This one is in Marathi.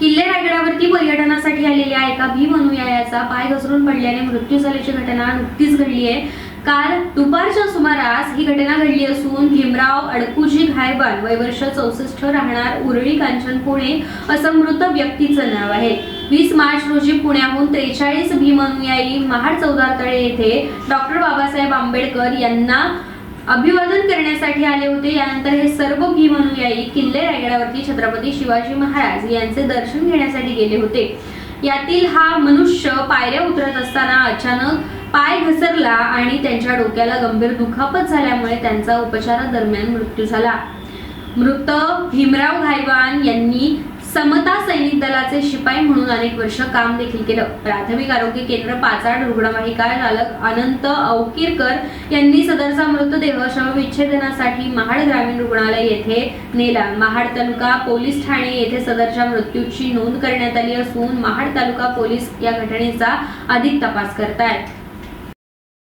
किल्ले रायगडावरती पर्यटनासाठी आलेल्या एका भीम अनुयायाचा पाय घसरून पडल्याने मृत्यू झाल्याची घटना नुकतीच घडली आहे. काल दुपारच्या सुमारास ही घटना घडली असून भीमराव अडकुजी घायबान वय वर्ष चौसष्ट राहणार उरळी कांचन पुणे असं मृत व्यक्तीचं नाव आहे. वीस मार्च रोजी पुण्याहून त्रेचाळीस भीम अनुयायी महाड चौदारतळे येथे डॉक्टर बाबासाहेब आंबेडकर यांना अभिवादन करण्यासाठी आले होते. यानंतर हे सर्व भीम अनुयायी किल्ले रायगडावरती छत्रपती शिवाजी महाराज यांचे दर्शन घेण्यासाठी गेले होते. यातील हा मनुष्य पायऱ्या उतरत असताना अचानक पाय घसरला आणि त्यांच्या डोक्याला गंभीर दुखापत झाल्यामुळे त्यांचा उपचारादरम्यान मृत्यू झाला. मृत भीमराव घायवान यांनी समता सैनिक दलाचे शिपाई म्हणून अनेक वर्ष काम देखील केलं. प्राथमिक आरोग्य केंद्र पाचाड रुग्णवाहिका चालक अनंत अवकीरकर यांनी सदरचा मृतदेह शवविच्छेदनासाठी महाड ग्रामीण रुग्णालय येथे नेला. महाड तालुका पोलीस ठाणे येथे सदरच्या मृत्यूची नोंद करण्यात आली असून महाड तालुका पोलीस या घटनेचा अधिक तपास करतायत.